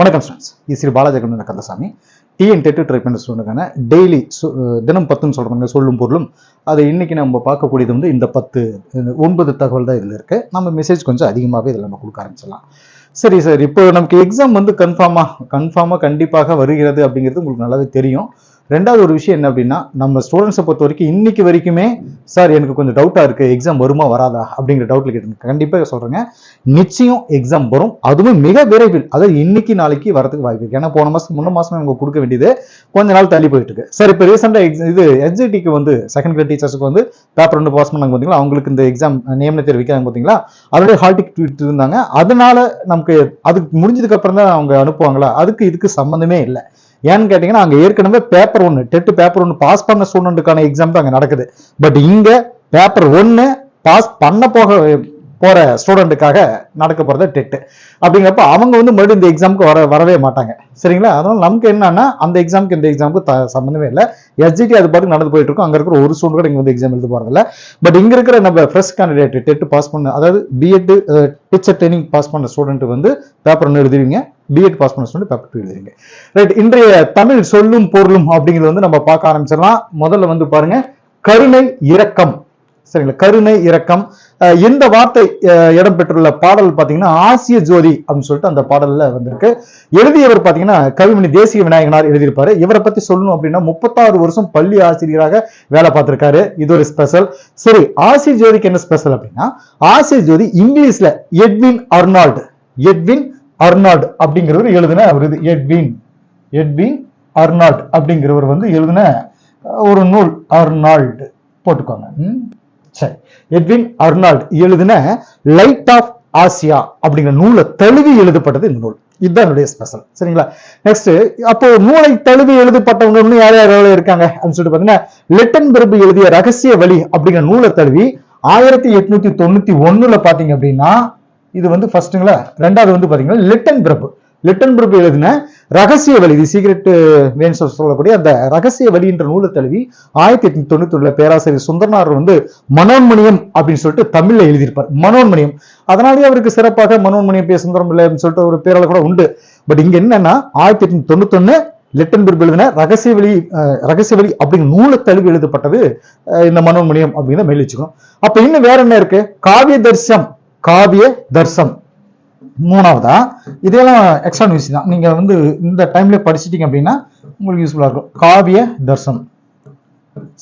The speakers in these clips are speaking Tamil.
வணக்கம் students இஸ்ரீ Shri Balajakannan Kandasamy. TN TET try பண்ண ஸ்டூடெண்ட்டுக்கான டெய்லி தினம் பத்துன்னு சொல்கிறாங்க சொல்லும் பொருளும் அதை இன்னைக்கு நம்ம பார்க்கக்கூடியது வந்து இந்த பத்து ஒன்பது தகவல் தான் இதில் இருக்குது நம்ம மெசேஜ் கொஞ்சம் அதிகமாகவே இதில் நம்ம கொடுக்க ஆரம்பிச்சிடலாம். சரி சார். இப்போ நமக்கு எக்ஸாம் வந்து கன்ஃபார்மாக கன்ஃபார்மாக கண்டிப்பாக வருகிறது அப்படிங்கிறது உங்களுக்கு நல்லாவே தெரியும். ரெண்டாவது ஒரு விஷயம் என்ன அப்படின்னா நம்ம ஸ்டூடெண்ட்ஸை பொறுத்த வரைக்கும் இன்னைக்கு வரைக்குமே சார் எனக்கு கொஞ்சம் டவுட்டாக இருக்கு எக்ஸாம் வருமா வராதா? அப்படிங்கிற டவுட்ல கேட்டு கண்டிப்பாக சொல்றேங்க. நிச்சயம் எக்ஸாம் வரும். அதுவும் மிக விரைவில். அதாவது இன்னைக்கு நாளைக்கு வரதுக்கு வாய்ப்பு இருக்கு. ஏன்னா போன மாசம் முன்ன மாசமே அவங்க கொடுக்க வேண்டியது கொஞ்ச நாள் தள்ளி போயிட்டு இருக்கு. சார் இப்போ ரீசெண்டாக இது எஸ்ஜிடிக்கு வந்து செகண்ட் கிரேட் டீச்சர்ஸுக்கு வந்து பேப்பர் ரெண்டு பாஸ் பண்ணாங்க பார்த்தீங்களா அவங்களுக்கு இந்த எக்ஸாம் நியமன தேர்வு வைக்கிறாங்க பார்த்தீங்களா அதோட ஹால் டிக்கெட் இருந்தாங்க. அதனால நமக்கு அதுக்கு முடிஞ்சதுக்கு அப்புறம் தான் அவங்க அனுப்புவாங்களா? அதுக்கு இதுக்கு சம்மந்தமே இல்லை. ஏன்னு கேட்டிங்கன்னா அங்க ஏற்கனவே பேப்பர் ஒன்று டெட்டு பேப்பர் ஒன்று பாஸ் பண்ண ஸ்டூடெண்ட்டுக்கான எக்ஸாம் தான் அங்கே நடக்குது. பட் இங்க பேப்பர் ஒன்று பாஸ் பண்ண போக போகிற ஸ்டூடெண்ட்டுக்காக நடக்க போகிறது டெட்டு அப்படிங்கிறப்ப அவங்க வந்து மறுபடியும் இந்த எக்ஸாமுக்கு வர வரவே மாட்டாங்க. சரிங்களா? அதனால் நமக்கு என்னன்னா அந்த எக்ஸாமுக்கு இந்த எக்ஸாமுக்கு த சம்மந்தமே இல்லை. எஸ்ஜிடி அது பாட்டுக்கு நடந்து போயிட்டு இருக்கும். அங்கே இருக்கிற ஒரு ஸ்டூடெண்ட் கூட இங்கே வந்து எக்ஸாம் எழுத போகிறதில்ல பட் இங்கே இருக்கிற நம்ம ஃப்ரெஷ் கேண்டிடேட் டெட்டு பாஸ் பண்ண அதாவது பிஎட் டீச்சர் ட்ரைனிங் பாஸ் பண்ண ஸ்டூடெண்ட் வந்து பேப்பர் ஒன்று எழுதுவீங்க. பிஎட் பாஸ் பண்ண ஸ்டூடெண்ட் பேப்பர் டூ எழுதுவீங்க. ரைட் இன்றைய தமிழ் சொல்லும் பொருளும் அப்படிங்கிறது வந்து நம்ம பார்க்க ஆரம்பிச்சிடலாம். முதல்ல வந்து பாருங்க கருணை இரக்கம். சரிங்களா? கருணை இரக்கம். இந்த வார்த்தை இடம்பெற்றுள்ள பாடல் பார்த்தீங்கன்னா ஆசிய ஜோதி அப்படின்னு சொல்லிட்டு அந்த பாடல்ல வந்திருக்கு. எழுதியவர் பார்த்தீங்கன்னா கவிமணி தேசிய விநாயகனார் எழுதியிருப்பாரு. இவரை பத்தி சொல்லணும் அப்படின்னா முப்பத்தாறு வருஷம் பள்ளி ஆசிரியராக வேலை பார்த்திருக்காரு. இது ஒரு ஸ்பெஷல் சரி ஆசிய ஜோதிக்கு என்ன ஸ்பெஷல் அப்படின்னா ஆசிய ஜோதி இங்கிலீஷ்ல எட்வின் அர்னால்டு. எட்வின் அர்னால்டு அப்படிங்கிறவர் எழுதின அவர் இது எட்வின். எட்வின் அர்னால்ட் அப்படிங்கிறவர் வந்து எழுதின ஒரு நூல் அர்னால்டு. போட்டுக்கோங்க. சரி எட்வின் அர்னால்ட் எழுதின லைட் ஆஃப் ஆசியா அப்படிங்கிற நூலை தழுவி எழுதப்பட்டது இந்த நூல். இதுதான் என்னுடைய ஸ்பெஷல் சரிங்களா? நெக்ஸ்ட் அப்போ நூலை தழுவி எழுதப்பட்டவங்க யார் யார் இருக்காங்க? அப்படின்னு சொல்லிட்டு பாத்தீங்கன்னா லிட்டன் பிரபு எழுதிய ரகசிய வழி அப்படிங்கிற நூலை தழுவி ஆயிரத்தி எட்நூத்தி தொண்ணூத்தி ஒண்ணுல பாத்தீங்க அப்படின்னா இது வந்து ஃபர்ஸ்ட்டுங்களா ரெண்டாவது வந்து பாத்தீங்கன்னா லிட்டன் பிரபு லிட்டன் பிரபு எழுதின ரகசிய வழி இது சீக்ரெட் வேன் சொல்லக்கூடிய அந்த ரகசிய வழின்ற நூலை தழுவி ஆயிரத்தி எட்நூத்தி தொண்ணூத்தி பேராசிரியர் சுந்தரனார் வந்து மனோன்மணியம் அப்படின்னு சொல்லிட்டு தமிழ்ல எழுதியிருப்பார். மனோன்மணியம். அதனாலேயே அவருக்கு சிறப்பாக மனோன்மணியம் பே சுந்தரம் இல்லை அப்படின்னு சொல்லிட்டு ஒரு பேரால கூட உண்டு. பட் இங்க என்னன்னா ஆயிரத்தி எட்நூத்தி தொண்ணூத்தி லிட்டன் பிரபு எழுதின ரகசிய வழி ரகசிய வழி அப்படிங்கிற நூலை தழுவி எழுதப்பட்டது இந்த மனோன்மணியம் அப்படின்னு மேல் வச்சுக்கணும். அப்ப இன்னும் வேற என்ன இருக்கு? காவிய தர்சம். காவிய தர்சம். மூணாவதா? இதெல்லாம் எக்ஸ்ட்ரா நியூஸ் தான். நீங்க வந்து இந்த டைம்ல படிச்சிட்டீங்க அப்படின்னா உங்களுக்கு யூஸ்ஃபுல்லா இருக்கும். காவிய தர்சம்.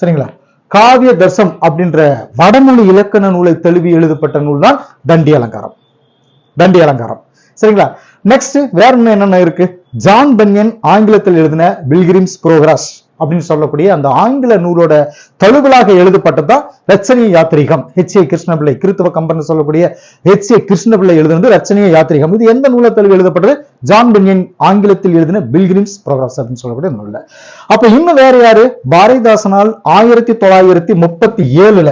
சரிங்களா? காவிய தர்சம் அப்படின்ற வடமொழி இலக்கண நூலை தழுவி எழுதப்பட்ட நூல் தான் தண்டி அலங்காரம். தண்டி அலங்காரம். சரிங்களா? நெக்ஸ்ட் வேற என்ன என்னென்ன இருக்கு? ஜான் பன்யன் ஆங்கிலத்தில் எழுதின பில்கிரிம்ஸ் புரோகிராஸ் அப்படின்னு சொல்லக்கூடிய அந்த ஆங்கில நூலோட தழுவலாக எழுதப்பட்டதான் ரச்சனிய யாத்திரிகம். ஹெச் ஏ கிருஷ்ணபிள்ளை கிறித்துவ கம்பன் சொல்லக்கூடிய ஹெச் ஏ கிருஷ்ணபிள்ளை எழுதுனது ரச்சனிய யாத்திரிகம். இது எந்த நூலை தழுவு எழுதப்பட்டது? ஜான் பென்யன் ஆங்கிலத்தில் எழுதின பில்கிரிம்ஸ் புரோகிரஸ் அப்படின்னு சொல்லக்கூடிய நூல அப்ப இன்னும் வேற யாரு? பாரதிதாசனால் ஆயிரத்தி தொள்ளாயிரத்தி முப்பத்தி ஏழுல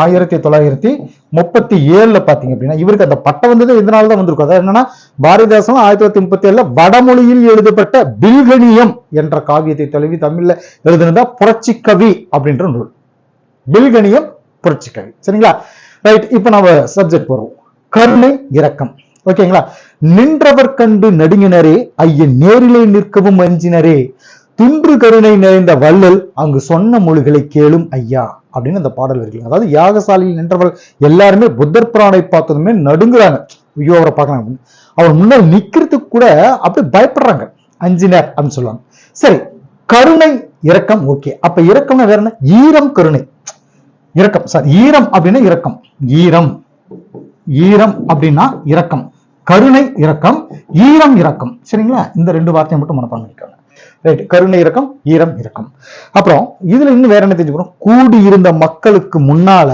ஆயிரத்தி தொள்ளாயிரத்தி முப்பத்தி ஏழுல பாத்தீங்க அப்படின்னா இவருக்கு அந்த பட்டம் வந்தது இதனால தான் வந்திருக்கும்? அதாவது என்னன்னா பாரதிதாசன் ஆயிரத்தி தொள்ளாயிரத்தி முப்பத்தி ஏழுல வடமொழியில் எழுதப்பட்ட பில்கணியம் என்ற காவியத்தை தழுவி தமிழ்ல எழுதினதா புரட்சி கவி அப்படின்ற நூல். பில்கணியம் புரட்சி கவி. சரிங்களா? ரைட் இப்போ நம்ம சப்ஜெக்ட் போறோம். கருணை இரக்கம். ஓகேங்களா? நின்றவர் கண்டு நடுங்கினரே ஐயன் நேரிலே நிற்கவும் அஞ்சினரே துன்று கருணை நிறைந்த வள்ளல் அங்கு சொன்ன மொழிகளை கேளும் ஐயா. அப்படின்னு அந்த பாடல் இருக்கு. அதாவது யாகசாலையில் நின்றவர்கள் எல்லாருமே புத்தர் பிரானை பார்த்ததுமே நடுங்குறாங்க. ஐயோ அவரை பார்க்கலாம் அப்படின்னு. அவர் முன்னால் நிக்கிறதுக்கு கூட அப்படி பயப்படுறாங்க. அஞ்சினர் அப்படின்னு சொல்லுவாங்க. சரி கருணை இரக்கம் ஓகே. அப்ப இரக்கம்னா வேற என்ன? ஈரம் கருணை. இரக்கம் சார் ஈரம் அப்படின்னா இரக்கம். ஈரம். ஈரம் அப்படின்னா இரக்கம். கருணை இரக்கம். ஈரம் இரக்கம். சரிங்களா? இந்த ரெண்டு வார்த்தையை மட்டும் மனப்பாடம் பண்ணிக்கோங்க. ரைட் கருணை இறக்கம் ஈரம் இறக்கம். அப்புறம் இதுல இன்னும் வேற என்ன தெரிஞ்சுக்கணும்? கூடி இருந்த மக்களுக்கு முன்னால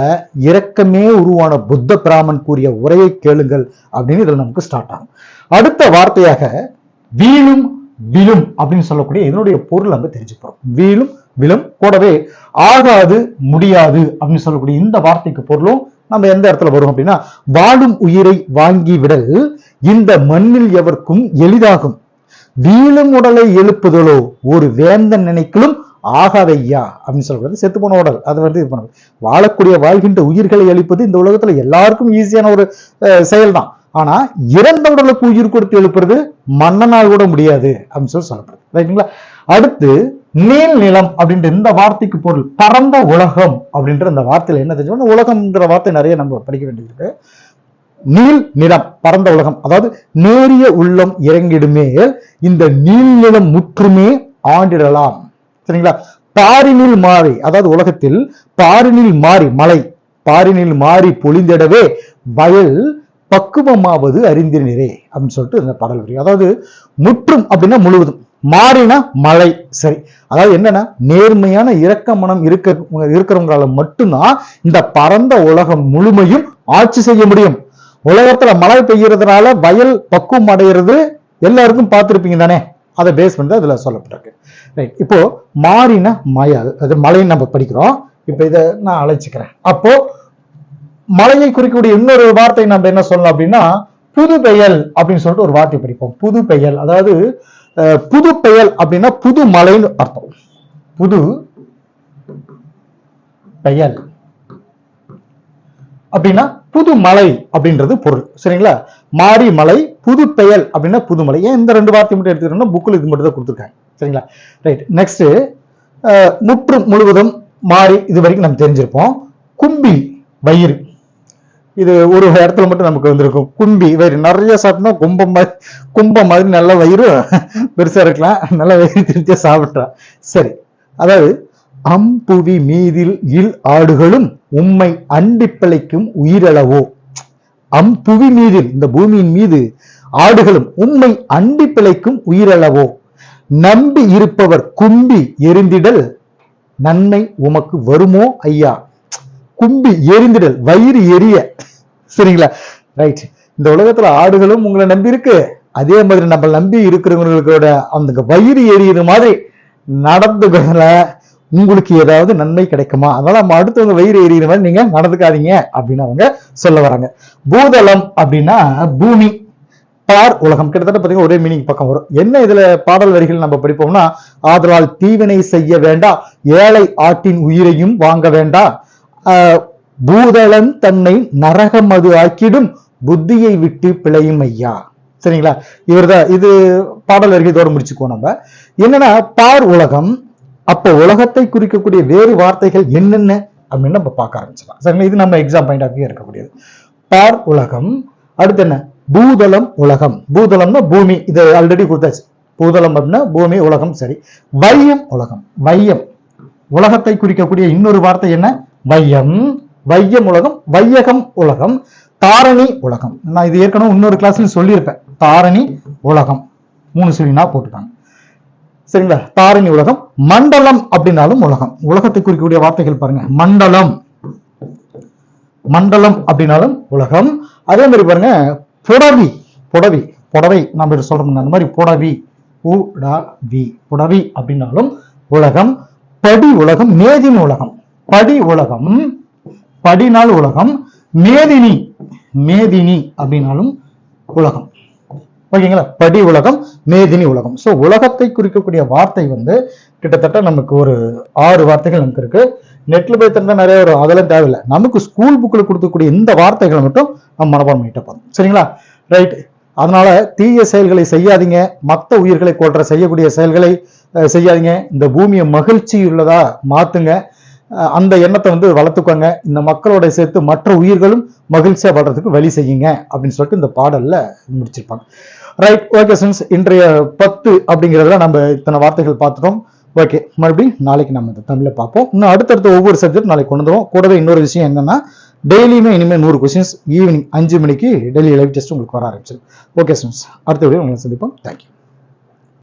இரக்கமே உருவான புத்த பிராமன் கூறிய உரையை கேளுங்கள் அப்படின்னு இதுல நமக்கு ஸ்டார்ட் ஆகும். அடுத்த வார்த்தையாக வீழும் விழும் அப்படின்னு சொல்லக்கூடிய இதனுடைய பொருள் நம்ம தெரிஞ்சுக்கிறோம். வீழும் விழும் கூடவே ஆகாது முடியாது அப்படின்னு சொல்லக்கூடிய இந்த வார்த்தைக்கு பொருளும் நம்ம எந்த இடத்துல வரும் அப்படின்னா வாழும் உயிரை வாங்கி விடல் இந்த மண்ணில் எவருக்கும் எளிதாகும். வீழும் உடலை எழுப்புதலோ ஒரு வேந்தன் நினைக்கலும் ஆகாதையா? அப்படின்னு சொல்றது செத்து போன உடல். அது வந்து இது பண்ணுது வாழக்கூடிய வாழ்கின்ற உயிர்களை எழுப்பது இந்த உலகத்துல எல்லாருக்கும் ஈஸியான ஒரு செயல் தான் ஆனா இறந்த உடலுக்கு உயிர் கொடுத்து எழுப்புறது மன்னனால் கூட முடியாது அப்படின்னு சொல்லி சொல்லப்படுது. ரைட்டுங்களா அடுத்து நீல் நிலம் அப்படின்ற இந்த வார்த்தைக்கு பொருள் பரந்த உலகம் அப்படின்ற அந்த வார்த்தையில என்ன தெரிஞ்சோம்னா உலகம்ன்ற வார்த்தை நிறைய நம்ம படிக்க வேண்டியிருக்கு நீல் நிலம் பரந்த உலகம். அதாவது நேரிய உள்ளம் இறங்கிடுமே இந்த நீல் நிலம் முற்றுமே ஆண்டிடலாம். சரிங்களா? பாரினில் மாறி அதாவது உலகத்தில் பாரினில் மாறி மலை பாரினில் மாறி பொழிந்திடவே வயல் பக்குவமாவது அறிந்தினரே அப்படின்னு சொல்லிட்டு இந்த பாடல் வரி அதாவது முற்றும் அப்படின்னா முழுவதும். மாறினா மழை சரி. அதாவது என்னன்னா நேர்மையான இரக்க மனம் இருக்க இருக்கிறவங்களால மட்டும்தான் இந்த பரந்த உலகம் முழுமையும் ஆட்சி செய்ய முடியும். உலகத்துல மழை பெய்யறதுனால வயல் பக்குவம் அடைகிறது எல்லாருக்கும் பார்த்திருப்பீங்க தானே? அதை பேஸ் பண்ணி தான் இதுல சொல்லப்பட்டிருக்கு. ரைட் இப்போ மாறின மயல் அது மழைன்னு நம்ம படிக்கிறோம். இப்போ இதை நான் அழைச்சிக்கிறேன். அப்போ மழையை குறிக்கக்கூடிய இன்னொரு வார்த்தை நம்ம என்ன சொல்லலாம் அப்படின்னா புது பெயல் அப்படின்னு சொல்லிட்டு ஒரு வார்த்தை படிப்போம். புது பெயல் அதாவது அஹ், புது பெயல் அப்படின்னா புது மலைன்னு அர்த்தம். புது பெயல். அப்படின்னா புதுமலை அப்படின்றது பொருள். சரிங்களா? மாறி மலை புது பெயல் அப்படின்னா புதுமலை. ஏன் இந்த ரெண்டு வார்த்தை மட்டும் எடுத்துக்கிட்டோம்னா புக்கில் இது மட்டும் தான் கொடுத்துருக்காங்க. சரிங்களா? ரைட் நெக்ஸ்ட் முற்றும் முழுவதும் மாறி இது வரைக்கும் நம்ம தெரிஞ்சிருப்போம். கும்பி வயிறு. இது ஒரு இடத்துல மட்டும் நமக்கு வந்திருக்கும். கும்பி வயிறு. நிறைய சாப்பிட்டா கும்பம் மாதிரி கும்பம் மாதிரி நல்ல வயிறு பெருசா இருக்கலாம். நல்ல வயிறு திருப்தியா சாப்பிட்றான் சரி. அதாவது அம்புவி மீதில் இல் ஆடுகளும் உம்மை அண்டி பிழைக்கும் உயிரளவோ. அம்புவி மீதில் இந்த பூமியின் மீது ஆடுகளும் உம்மை அண்டி பிழைக்கும் உயிரளவோ. நம்பி இருப்பவர் கும்பி எரிந்திடல் நன்மை உமக்கு வருமோ ஐயா. கும்பி எரிந்திடல் வயிறு எரிய. சரிங்களா? ரைட் இந்த உலகத்துல ஆடுகளும் உங்களை நம்பி இருக்கு. அதே மாதிரி நம்ம நம்பி இருக்கிறவங்களோட அந்த வயிறு எரியது மாதிரி நடந்துகளை உங்களுக்கு ஏதாவது நன்மை கிடைக்குமா? அதனால நம்ம அடுத்தவங்க வயிறு எறிகிற மாதிரி நீங்க நடந்துக்காதீங்க அப்படின்னு அவங்க சொல்ல வராங்க. பூதளம் அப்படின்னா பூமி பார் உலகம். கிட்டத்தட்ட பாத்தீங்கன்னா ஒரே மீனிங் பக்கம் வரும். என்ன இதுல பாடல் வரிகள் நம்ம படிப்போம்னா ஆதலால் தீவினை செய்ய வேண்டாம் ஏழை ஆட்டின் உயிரையும் வாங்க வேண்டாம் ஆஹ் பூதளன் தன்னை நரகம் அது ஆக்கிடும் புத்தியை விட்டு பிழையும் ஐயா. சரிங்களா? இவர்தான் இது பாடல் வரிகள் இதோட முடிச்சுக்கோ நம்ம. என்னன்னா பார் உலகம் அப்போ உலகத்தை குறிக்கக்கூடிய வேறு வார்த்தைகள் என்னென்ன அப்படின்னு நம்ம பார்க்க ஆரம்பிச்சலாம் சரிங்களா? இது நம்ம எக்ஸாம் பாயிண்ட் ஆஃப் இருக்கக்கூடியது. பார் உலகம். அடுத்து என்ன? பூதளம் உலகம். பூதளம்னா பூமி. இது ஆல்ரெடி கொடுத்தாச்சு. பூதளம் அப்படின்னா பூமி உலகம் சரி. வையம் உலகம். வையம். உலகத்தை குறிக்கக்கூடிய இன்னொரு வார்த்தை என்ன? வையம். வையம் உலகம் வையகம் உலகம் தாரணி உலகம். நான் இது ஏற்கனவே இன்னொரு கிளாஸ்ல சொல்லியிருப்பேன். தாரணி உலகம். மூணு சொல்லினா போட்டுட்டாங்க. சரிங்களா? தாரணி உலகம் மண்டலம் அப்படின்னாலும் உலகம். உலகத்தை குறிக்கக்கூடிய வார்த்தைகள் பாருங்க. மண்டலம். மண்டலம் அப்படின்னாலும் உலகம். அதே மாதிரி பாருங்க புடவி. புடவி. புடவை நம்ம சொல்றோம் அந்த மாதிரி புடவி. உடவி புடவி அப்படின்னாலும் உலகம். படி உலகம் மேதின் உலகம். படி உலகம். படினால் உலகம். மேதினி. மேதினி அப்படின்னாலும் உலகம். ஓகேங்களா? படி உலகம் மேதினி உலகம். ஸோ உலகத்தை குறிக்கக்கூடிய வார்த்தை வந்து கிட்டத்தட்ட நமக்கு ஒரு ஆறு வார்த்தைகள் நமக்கு இருக்கு. நெட்ல போய் தந்தா நிறைய வரும் அதெல்லாம் தேவையில்லை. நமக்கு ஸ்கூல் புக்கில் கொடுக்கக்கூடிய இந்த வார்த்தைகளை மட்டும் நம்ம மனப்பாடம் பண்ணிட்டு போதும் சரிங்களா? ரைட் அதனால தீய செயல்களை செய்யாதீங்க. மற்ற உயிர்களை கொள்ற செய்யக்கூடிய செயல்களை செய்யாதீங்க. இந்த பூமியை மகிழ்ச்சி உள்ளதா மாத்துங்க அந்த எண்ணத்தை வந்து வளர்த்துக்கோங்க. இந்த மக்களோட சேர்த்து மற்ற உயிர்களும் மகிழ்ச்சியா வளர்றதுக்கு வழி செய்யுங்க. அப்படின்னு சொல்லிட்டு இந்த பாடல்ல முடிச்சிருப்பாங்க. ரைட் ஓகே ஃப்ரெண்ட்ஸ் இன்றைய பத்து அப்படிங்கிறதுல நம்ம இத்தனை வார்த்தைகள் பார்த்துட்டோம். ஓகே மறுபடியும் நாளைக்கு நம்ம இந்த தமிழில் பார்ப்போம். இன்னும் அடுத்தடுத்த ஒவ்வொரு சப்ஜெக்ட் நாளைக்கு கொண்டு வந்துடும் கூடவே இன்னொரு விஷயம் என்னன்னா டெய்லியுமே இனிமேல் நூறு கொஸ்டின்ஸ் ஈவினிங் அஞ்சு மணிக்கு டெய்லி லைவ் டெஸ்ட் உங்களுக்கு வர ஆரம்பிச்சிடும். ஓகே ஃப்ரெண்ட்ஸ் அடுத்த வீடியோ உங்களை சந்திப்போம். தேங்க்யூ